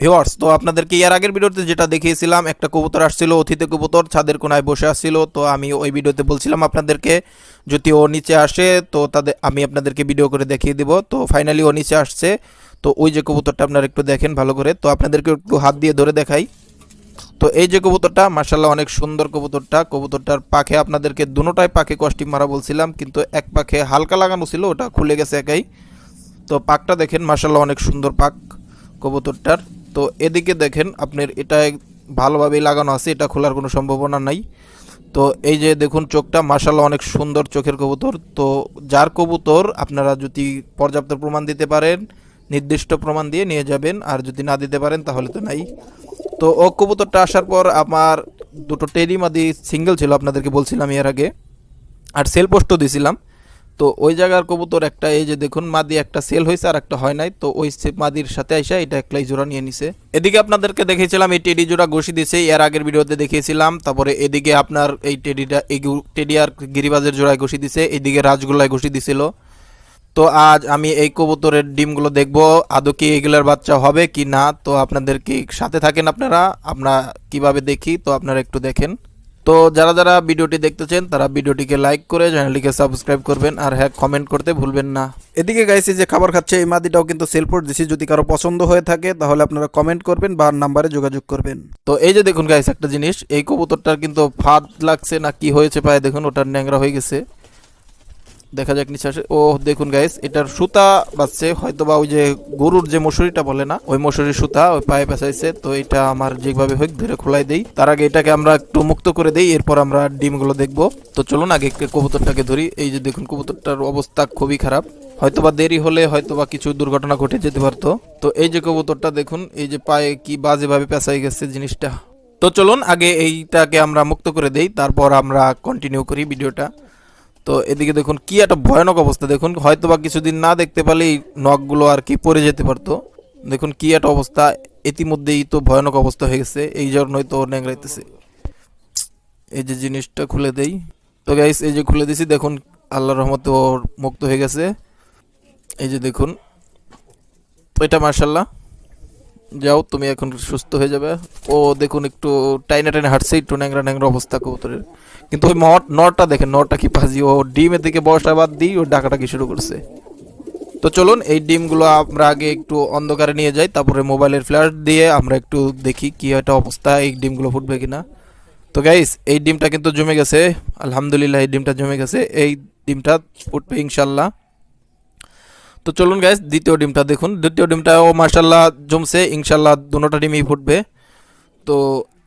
Viewers তো আপনাদেরকে এর আগের ভিডিওতে যেটা দেখিয়েছিলাম, একটা কবুতর আসছিল অতিথি কবুতর, ছাদের কোনায় বসে আসছিল। তো আমি ওই ভিডিওতে বলছিলাম আপনাদেরকে, যদি ও নিচে আসে, তো তাদের, আমি আপনাদেরকে ভিডিও করে দেখিয়ে দিব। তো ফাইনালি ও নিচে আসছে। তো ওই যে কবুতরটা আপনারা একটু দেখেন ভালো করে। তো আপনাদেরকে একটু হাত দিয়ে ধরে দেখাই। তো এই যে কবুতরটা মার্শাল্লাহ অনেক সুন্দর কবুতরটা। কবুতরটার পাখে আপনাদেরকে দুটোটাই পাখে কস্টিম মারা বলছিলাম, কিন্তু এক পাখে হালকা লাগানো ছিল, ওটা খুলে গেছে একাই। তো পাকটা দেখেন মার্শাল্লাহ অনেক সুন্দর পাক কবুতরটার। তো এদিকে দেখেন আপনার এটা ভালোভাবেই লাগানো আছে, এটা খোলার কোনো সম্ভাবনা নাই। তো এই যে দেখুন চোখটা মার্শাল্লাহ অনেক সুন্দর চোখের কবুতর। তো যার কবুতর আপনারা যদি পর্যাপ্ত প্রমাণ দিতে পারেন, নির্দিষ্ট প্রমাণ দিয়ে নিয়ে যাবেন, আর যদি না দিতে পারেন তাহলে তো নাই। তো ও কবুতরটা আসার পর আমার দুটো টেরি মাদি সিঙ্গেল ছিল, আপনাদেরকে বলছিলাম এর আগে, আর সেল পোস্টও দিছিলাম। তো ওই জায়গার কবুতর একটা, এই যে দেখুন মাদি একটা সেল হয়েছে আর একটা হয় নাই, তো ওই মাদির সাথে আইসা এটা একলাই জোড়া নিয়ে নিছে। এদিকে আপনাদেরকে দেখিয়েছিলাম, এই টেডি জোড়া ঘষি দিছে, এর আগের ভিডিওতে দেখিয়েছিলাম, তারপরে এদিকে আপনার এই টেডিটা এই টেডি আর গিরিবাজের জোড়ায় ঘষি দিছে, এদিকে রাজগোল্লায় ঘষি দিছিল। তো আজ আমি এই কবুতরের ডিমগুলো দেখব, আদৌ কি এগুলোর বাচ্চা হবে কি না, তো আপনাদের কি সাথে থাকেন আপনারা, আমরা কীভাবে দেখি, তো আপনারা একটু দেখেন। তো যারা যারা ভিডিওটি দেখতেছেন, তারা ভিডিওটিকে লাইক করে চ্যানেলটিকে সাবস্ক্রাইব করবেন আর হ্যাঁ কমেন্ট করতে ভুলবেন না। এদিকে গাইছি যে খাবার খাচ্ছে, এই মাদিটাও কিন্তু সেলফোর দিছি যদি কারও পছন্দ হয়ে থাকে, তাহলে আপনারা কমেন্ট করবেন বা নাম্বারে যোগাযোগ করবেন। তো এই যে দেখুন গাইস একটা জিনিস, এই কবুতরটার কিন্তু ফাঁদ লাগছে না কি হয়েছে পায়ে দেখুন, ওটার ন্যাংরা হয়ে গেছে। দেখা যাক নিচে আসে। ও, দেখুন গাইস এটার সুতা বাজছে হয়তো বা ওই যে গরুর যে মশুরিটা বলে না, ওই মশুরির সুতা, ওই পায়ে পেঁচাইছে, তো এটা আমার যেভাবে হোক ধরে খোলাই দেই। তার আগে এটাকে আমরা একটু মুক্ত করে দেই, এরপর আমরা ডিমগুলো দেখব। তো চলুন আগে কবুতরটাকে ধরি। এই যে দেখুন, কবুতরটার অবস্থা খুবই খারাপ। হয়তোবা দেরি হলে হয়তোবা কিছু দুর্ঘটনা ঘটে যেতে পারতো। তো এই যে কবুতরটা দেখুন, এই যে পায়ে কি বাজেভাবে পেঁচাই গেছে জিনিসটা। তো চলুন আগে এইটাকে আমরা মুক্ত করে দেই, তারপর আমরা কন্টিনিউ করি ভিডিওটা। তো এদিকে দেখুন, কি একটা ভয়ানক অবস্থা। দেখুন হয়তো বা কিছুদিন না দেখতে পারলেই নখগুলো আর কি পড়ে যেতে পারতো। দেখুন, কি একটা অবস্থা। ইতিমধ্যেই তো ভয়ানক অবস্থা হয়ে গেছে। এই জন্যই তো ন্যাংরাইতেছে এই যে জিনিসটা খুলে দেই। তো গাইস এই যে খুলে দিছি, দেখুন, আল্লাহর রহমতে ওর মুক্ত হয়ে গেছে। এই যে দেখুন এটা মার্শাল্লাহ যাও, তুমি এখন সুস্থ হয়ে যাবে। ও দেখুন একটু টাইনে টাইনে হাঁটছে, একটু ন্যাংরা ন্যাংরা অবস্থা কবুতরের। কিন্তু ওই নটটা দেখেন, নটটা কি পাজি। ও ডিমের দিকে বসা বাদ দিই ও ডাকাটাকি শুরু করছে। তো চলুন, এই ডিমগুলো আমরা আগে একটু অন্ধকারে নিয়ে যাই, তারপরে মোবাইলের ফ্ল্যাশ দিয়ে আমরা একটু দেখি কি একটা অবস্থা, এই ডিমগুলো ফুটবে কিনা। তো গাইস এই ডিমটা কিন্তু জমে গেছে। আলহামদুলিল্লাহ, এই ডিমটা জমে গেছে। এই ডিমটা ফুটবে ইনশাল্লাহ তো চলুন গাইস দ্বিতীয় ডিমটা দেখুন। দ্বিতীয় ডিমটাও মার্শাল্লাহ জমছে ইনশাল্লাহ দুটোটা ডিমই ফুটবে। তো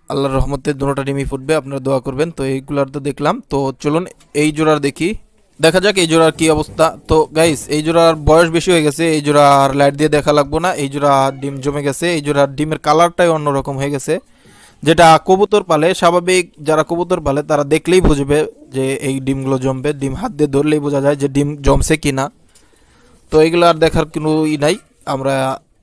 আল্লাহর রহমতে দুটোটা ডিমই ফুটবে, আপনারা দোয়া করবেন। তো এইগুলার তো দেখলাম। তো চলুন এই জোড়ার দেখি। দেখা যাক এই জোড়ার কি অবস্থা। তো গাইস এই জোড়ার বয়স বেশি হয়ে গেছে, এই জোড়া আর লাইট দিয়ে দেখা লাগবো না। এই জোড়া ডিম জমে গেছে, এই জোড়ার ডিমের কালারটাই অন্যরকম হয়ে গেছে। যেটা কবুতর পালে, স্বাভাবিক যারা কবুতর পালে, তারা দেখলেই বুঝবে যে এই ডিমগুলো জমবে। ডিম হাত দিয়ে ধরলেই বোঝা যায় যে ডিম জমছে কিনা। তো এগুলো আর দেখার কোনো ই নাই। আমরা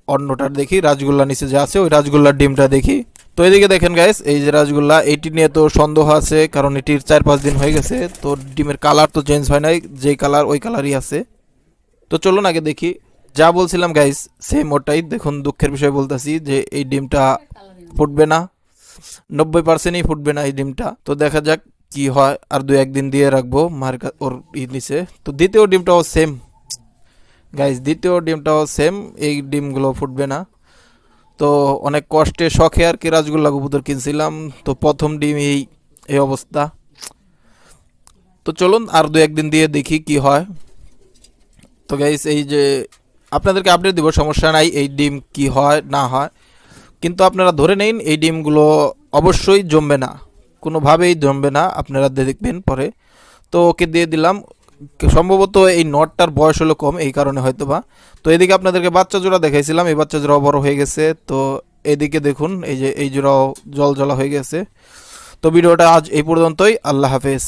অন্যটার দেখি রাজগোল্লা নিচে যে আছে, ওই রাজগোল্লার ডিমটা দেখি। তো এদিকে দেখেন গাইস এই যে রাজগোল্লা এইটি নিয়ে তো সন্দেহ আছে, কারণ এটির চার পাঁচ দিন হয়ে গেছে, তো ডিমের কালার তো চেঞ্জ হয় নাই যেই কালার ওই কালারই আছে। তো চলুন আগে দেখি। যা বলছিলাম গাইস সেম ওটাই। দেখুন, দুঃখের বিষয় বলতেছি যে এই ডিমটা ফুটবে না। নব্বই পার্সেন্টই ফুটবে না এই ডিমটা। তো দেখা যাক কি হয়, আর দু একদিন দিয়ে রাখব মার ওর ই নিচে। তো দ্বিতীয় ডিমটাও সেম গাইজ দ্বিতীয় ডিমটাও সেম এই ডিমগুলো ফুটবে না। তো অনেক কষ্টে, শখে আর কি রাজগোল্লা কবুতর কিনছিলাম। তো প্রথম ডিম এই এই অবস্থা। তো চলুন আর দু একদিন দিয়ে দেখি কি হয়। তো গাইজ এই যে আপনাদেরকে আপডেট দিব, সমস্যা নাই এই ডিম কি হয়, না হয়। কিন্তু আপনারা ধরে নিন এই ডিমগুলো অবশ্যই জমবে না। কোনোভাবেই জমবে না, আপনারা দেখবেন পরে। তো ওকে দিয়ে দিলাম। সম্ভবত এই নটটার বয়স হলো কম, এই কারণে হয়তো বা তো এদিকে আপনাদেরকে বাচ্চা জোড়া দেখাইছিলাম, এই বাচ্চা জোড়াও বড় হয়ে গেছে। তো এদিকে দেখুন, এই যে এই জোড়াও জল জলা হয়ে গেছে। তো ভিডিওটা আজ এই পর্যন্তই, আল্লাহ হাফেজ।